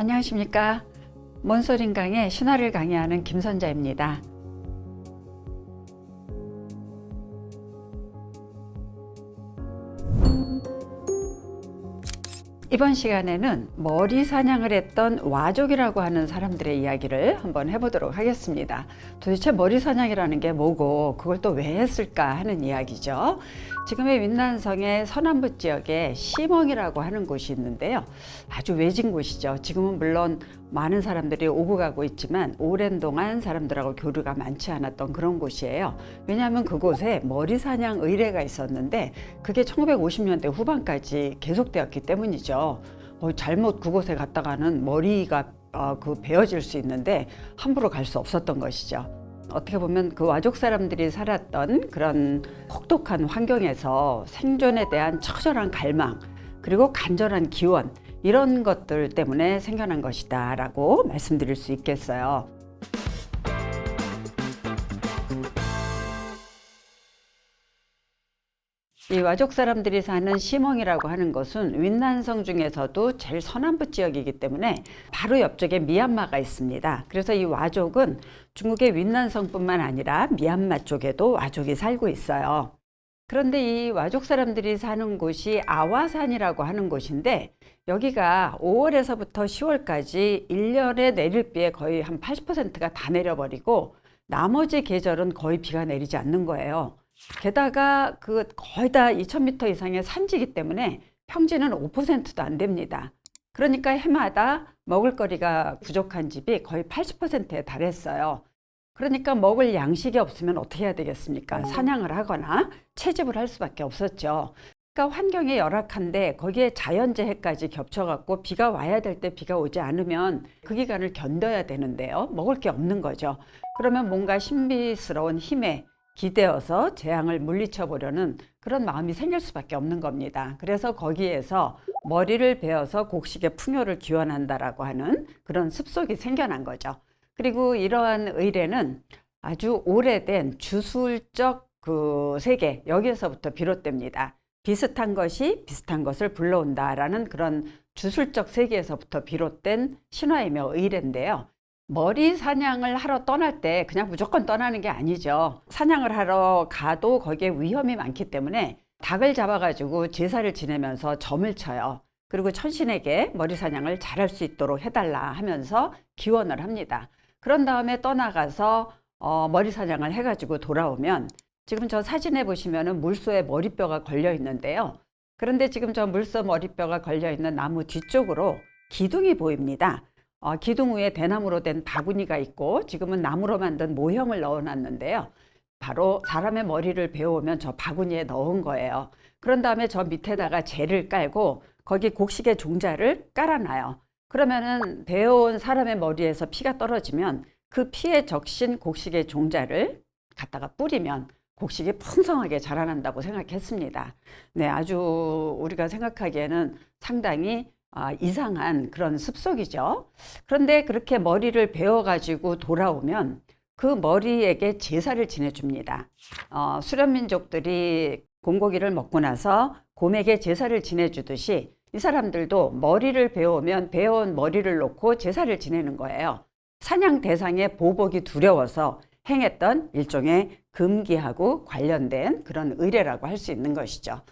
안녕하십니까. 몬소린 강의 신화를 강의하는 김선자입니다. 이번 시간에는 머리 사냥을 했던 와족이라고 하는 사람들의 이야기를 한번 해보도록 하겠습니다. 도대체 머리 사냥이라는 게 뭐고 그걸 또 왜 했을까 하는 이야기죠. 지금의 윈난성의 서남부 지역에 시멍이라고 하는 곳이 있는데요. 아주 외진 곳이죠. 지금은 물론 많은 사람들이 오고 가고 있지만 오랜 동안 사람들하고 교류가 많지 않았던 그런 곳이에요. 왜냐하면 그곳에 머리 사냥 의뢰가 있었는데 그게 1950년대 후반까지 계속되었기 때문이죠. 어, 잘못 그곳에 갔다가는 머리가 어, 그 베어질 수 있는데 함부로 갈 수 없었던 것이죠. 어떻게 보면 그 와족 사람들이 살았던 그런 혹독한 환경에서 생존에 대한 처절한 갈망 그리고 간절한 기원 이런 것들 때문에 생겨난 것이다라고 말씀드릴 수 있겠어요. 이 와족 사람들이 사는 시멍이라고 하는 것은 윈난성 중에서도 제일 서남부 지역이기 때문에 바로 옆쪽에 미얀마가 있습니다. 그래서 이 와족은 중국의 윈난성뿐만 아니라 미얀마 쪽에도 와족이 살고 있어요. 그런데 이 와족 사람들이 사는 곳이 아와산이라고 하는 곳인데 여기가 5월에서부터 10월까지 1년에 내릴 비의 거의 한 80%가 다 내려버리고 나머지 계절은 거의 비가 내리지 않는 거예요. 게다가 그 거의 다 2000m 이상의 산지이기 때문에 평지는 5%도 안 됩니다. 그러니까 해마다 먹을거리가 부족한 집이 거의 80%에 달했어요. 그러니까 먹을 양식이 없으면 어떻게 해야 되겠습니까? 사냥을 하거나 채집을 할 수밖에 없었죠. 그러니까 환경이 열악한데 거기에 자연재해까지 겹쳐갖고 비가 와야 될 때 비가 오지 않으면 그 기간을 견뎌야 되는데요. 먹을 게 없는 거죠. 그러면 뭔가 신비스러운 힘에 기대어서 재앙을 물리쳐 보려는 그런 마음이 생길 수밖에 없는 겁니다. 그래서 거기에서 머리를 베어서 곡식의 풍요를 기원한다라고 하는 그런 습속이 생겨난 거죠. 그리고 이러한 의례는 아주 오래된 주술적 그 세계 여기에서부터 비롯됩니다. 비슷한 것이 비슷한 것을 불러온다라는 그런 주술적 세계에서부터 비롯된 신화이며 의례인데요. 머리 사냥을 하러 떠날 때 그냥 무조건 떠나는 게 아니죠. 사냥을 하러 가도 거기에 위험이 많기 때문에 닭을 잡아가지고 제사를 지내면서 점을 쳐요. 그리고 천신에게 머리 사냥을 잘할 수 있도록 해달라 하면서 기원을 합니다. 그런 다음에 떠나가서 어, 머리 사냥을 해가지고 돌아오면 지금 저 사진에 보시면은 물소에 머리뼈가 걸려 있는데요. 그런데 지금 저 물소 머리뼈가 걸려 있는 나무 뒤쪽으로 기둥이 보입니다. 어, 기둥 위에 대나무로 된 바구니가 있고 지금은 나무로 만든 모형을 넣어놨는데요. 바로 사람의 머리를 베어오면 저 바구니에 넣은 거예요. 그런 다음에 저 밑에다가 재를 깔고 거기 곡식의 종자를 깔아놔요. 그러면은 베어온 사람의 머리에서 피가 떨어지면 그 피에 적신 곡식의 종자를 갖다가 뿌리면 곡식이 풍성하게 자라난다고 생각했습니다. 네, 아주 우리가 생각하기에는 상당히 아, 이상한 그런 습속이죠. 그런데 그렇게 머리를 베어가지고 돌아오면 그 머리에게 제사를 지내줍니다. 어, 수련민족들이 공고기를 먹고 나서 곰에게 제사를 지내주듯이 이 사람들도 머리를 베어오면 베어온 머리를 놓고 제사를 지내는 거예요. 사냥 대상의 보복이 두려워서 행했던 일종의 금기하고 관련된 그런 의례라고 할 수 있는 것이죠.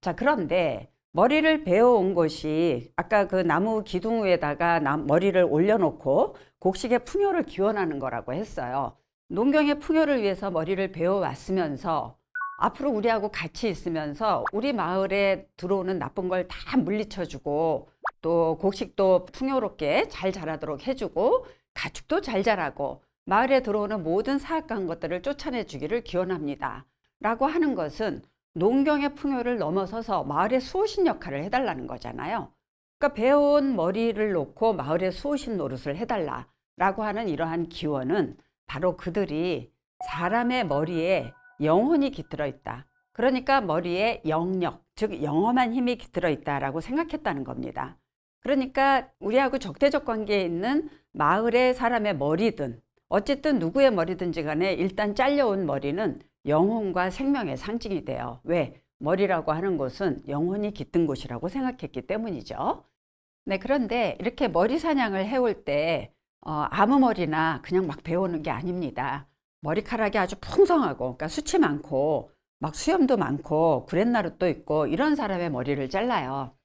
자, 그런데 머리를 베어온 것이 아까 그 나무 기둥 위에다가 머리를 올려놓고 곡식의 풍요를 기원하는 거라고 했어요. 농경의 풍요를 위해서 머리를 베어 왔으면서 앞으로 우리하고 같이 있으면서 우리 마을에 들어오는 나쁜 걸 다 물리쳐주고 또 곡식도 풍요롭게 잘 자라도록 해주고 가축도 잘 자라고 마을에 들어오는 모든 사악한 것들을 쫓아내 주기를 기원합니다. 라고 하는 것은 농경의 풍요를 넘어서서 마을의 수호신 역할을 해달라는 거잖아요. 그러니까 배운 머리를 놓고 마을의 수호신 노릇을 해달라라고 하는 이러한 기원은 바로 그들이 사람의 머리에 영혼이 깃들어 있다. 그러니까 머리에 영력, 즉 영험한 힘이 깃들어 있다라고 생각했다는 겁니다. 그러니까 우리하고 적대적 관계에 있는 마을의 사람의 머리든 어쨌든 누구의 머리든지 간에 일단 잘려온 머리는 영혼과 생명의 상징이 돼요. 왜? 머리라고 하는 곳은 영혼이 깃든 곳이라고 생각했기 때문이죠. 네, 그런데 이렇게 머리 사냥을 해올 때 어, 아무 머리나 그냥 막 베어오는 게 아닙니다. 머리카락이 아주 풍성하고, 그러니까 수치 많고, 막 수염도 많고, 구렛나룻도 있고, 이런 사람의 머리를 잘라요.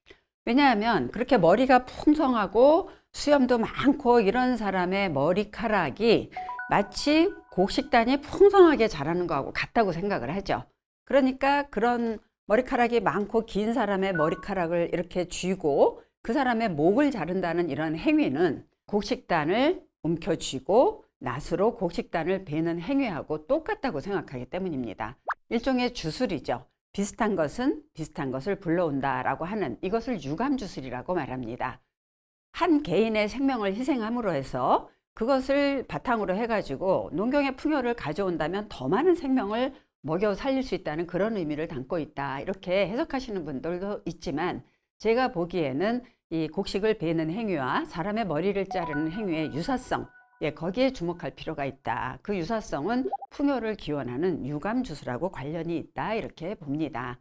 왜냐하면 그렇게 머리가 풍성하고 수염도 많고 이런 사람의 머리카락이 마치 곡식단이 풍성하게 자라는 거하고 같다고 생각을 하죠. 그러니까 그런 머리카락이 많고 긴 사람의 머리카락을 이렇게 쥐고 그 사람의 목을 자른다는 이런 행위는 곡식단을 움켜쥐고 낫으로 곡식단을 베는 행위하고 똑같다고 생각하기 때문입니다. 일종의 주술이죠. 비슷한 것은 비슷한 것을 불러온다라고 하는 이것을 유감주술이라고 말합니다. 한 개인의 생명을 희생함으로 해서 그것을 바탕으로 해가지고 농경의 풍요를 가져온다면 더 많은 생명을 먹여 살릴 수 있다는 그런 의미를 담고 있다. 이렇게 해석하시는 분들도 있지만 제가 보기에는 이 곡식을 베는 행위와 사람의 머리를 자르는 행위의 유사성, 예, 거기에 주목할 필요가 있다. 그 유사성은 풍요를 기원하는 유감주술하고 관련이 있다. 이렇게 봅니다.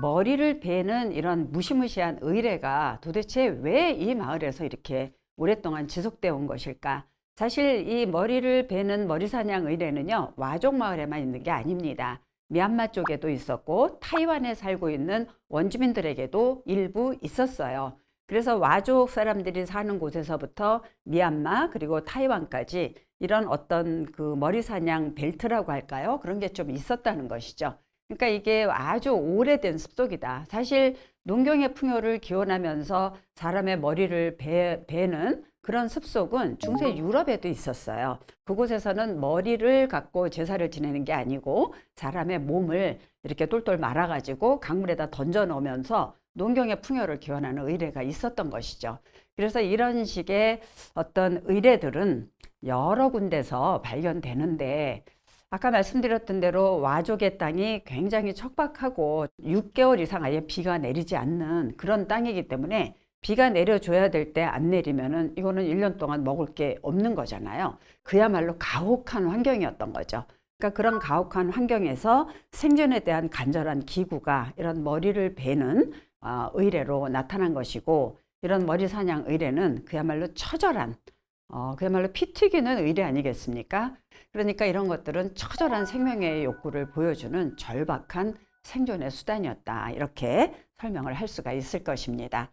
머리를 베는 이런 무시무시한 의례가 도대체 왜 이 마을에서 이렇게 오랫동안 지속되어 온 것일까? 사실 이 머리를 베는 머리사냥 의례는요, 와족 마을에만 있는 게 아닙니다. 미얀마 쪽에도 있었고, 타이완에 살고 있는 원주민들에게도 일부 있었어요. 그래서 와족 사람들이 사는 곳에서부터 미얀마 그리고 타이완까지 이런 어떤 그 머리사냥 벨트라고 할까요? 그런 게 좀 있었다는 것이죠. 그러니까 이게 아주 오래된 습속이다. 사실 농경의 풍요를 기원하면서 사람의 머리를 베, 베는 그런 습속은 중세 유럽에도 있었어요. 그곳에서는 머리를 갖고 제사를 지내는 게 아니고 사람의 몸을 이렇게 똘똘 말아가지고 강물에다 던져 놓으면서 농경의 풍요를 기원하는 의례가 있었던 것이죠. 그래서 이런 식의 어떤 의례들은 여러 군데서 발견되는데 아까 말씀드렸던 대로 와족의 땅이 굉장히 척박하고 6개월 이상 아예 비가 내리지 않는 그런 땅이기 때문에 비가 내려줘야 될 때 안 내리면은 이거는 1년 동안 먹을 게 없는 거잖아요. 그야말로 가혹한 환경이었던 거죠. 그러니까 그런 가혹한 환경에서 생존에 대한 간절한 기구가 이런 머리를 베는 어, 의례로 나타난 것이고 이런 머리 사냥 의례는 그야말로 처절한 어, 그야말로 피 튀기는 의례 아니겠습니까? 그러니까 이런 것들은 처절한 생명의 욕구를 보여주는 절박한 생존의 수단이었다. 이렇게 설명을 할 수가 있을 것입니다.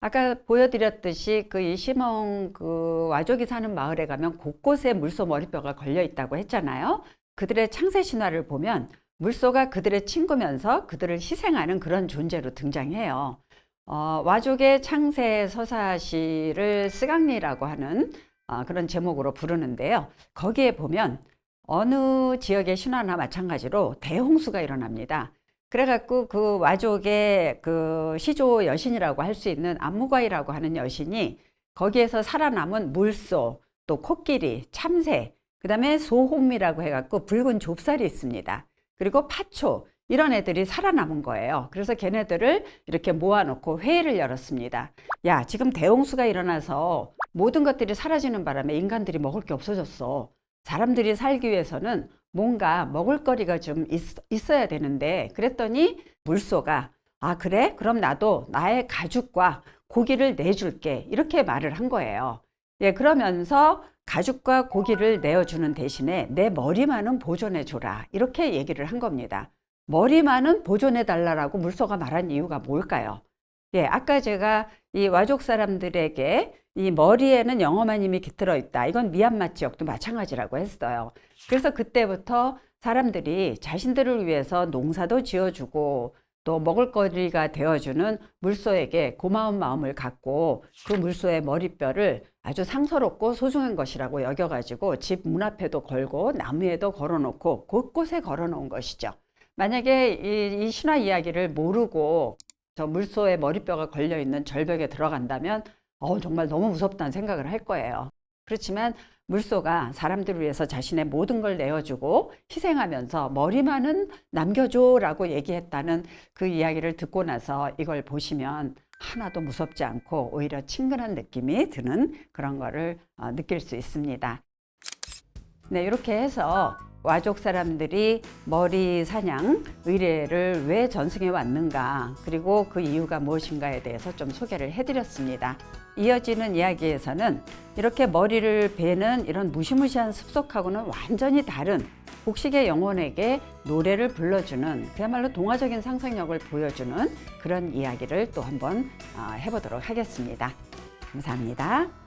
아까 보여드렸듯이 그 이시몽 그 와족이 사는 마을에 가면 곳곳에 물소 머리뼈가 걸려 있다고 했잖아요. 그들의 창세 신화를 보면 물소가 그들의 친구면서 그들을 희생하는 그런 존재로 등장해요. 어, 와족의 창세 서사시를 스강리라고 하는 어, 그런 제목으로 부르는데요. 거기에 보면 어느 지역의 신화나 마찬가지로 대홍수가 일어납니다. 그래갖고 그 와족의 그 시조 여신이라고 할 수 있는 안무과이라고 하는 여신이 거기에서 살아남은 물소, 또 코끼리, 참새, 그 다음에 소홍미라고 해갖고 붉은 좁쌀이 있습니다. 그리고 파초, 이런 애들이 살아남은 거예요. 그래서 걔네들을 이렇게 모아놓고 회의를 열었습니다. 야, 지금 대홍수가 일어나서 모든 것들이 사라지는 바람에 인간들이 먹을 게 없어졌어. 사람들이 살기 위해서는 뭔가 먹을거리가 좀 있, 어야 되는데 그랬더니 물소가 아 그래? 그럼 나도 나의 가죽과 고기를 내줄게 이렇게 말을 한 거예요. 예, 그러면서 가죽과 고기를 내어주는 대신에 내 머리만은 보존해 줘라 이렇게 얘기를 한 겁니다. 머리만은 보존해 달라라고 물소가 말한 이유가 뭘까요? 예, 아까 제가 이 와족 사람들에게 이 머리에는 영험한 힘이 깃들어 있다. 이건 미얀마 지역도 마찬가지라고 했어요. 그래서 그때부터 사람들이 자신들을 위해서 농사도 지어주고 또 먹을거리가 되어주는 물소에게 고마운 마음을 갖고 그 물소의 머리뼈를 아주 상서롭고 소중한 것이라고 여겨가지고 집 문 앞에도 걸고 나무에도 걸어놓고 곳곳에 걸어놓은 것이죠. 만약에 이, 이 신화 이야기를 모르고 저 물소의 머리뼈가 걸려 있는 절벽에 들어간다면 어, 정말 너무 무섭다는 생각을 할 거예요. 그렇지만 물소가 사람들을 위해서 자신의 모든 걸 내어주고 희생하면서 머리만은 남겨줘라고 얘기했다는 그 이야기를 듣고 나서 이걸 보시면 하나도 무섭지 않고 오히려 친근한 느낌이 드는 그런 거를 어, 느낄 수 있습니다. 네, 이렇게 해서 와족 사람들이 머리 사냥 의뢰를 왜 전승해 왔는가 그리고 그 이유가 무엇인가에 대해서 좀 소개를 해드렸습니다. 이어지는 이야기에서는 이렇게 머리를 베는 이런 무시무시한 습속하고는 완전히 다른 복식의 영혼에게 노래를 불러주는 그야말로 동화적인 상상력을 보여주는 그런 이야기를 또 한번 아, 해보도록 하겠습니다. 감사합니다.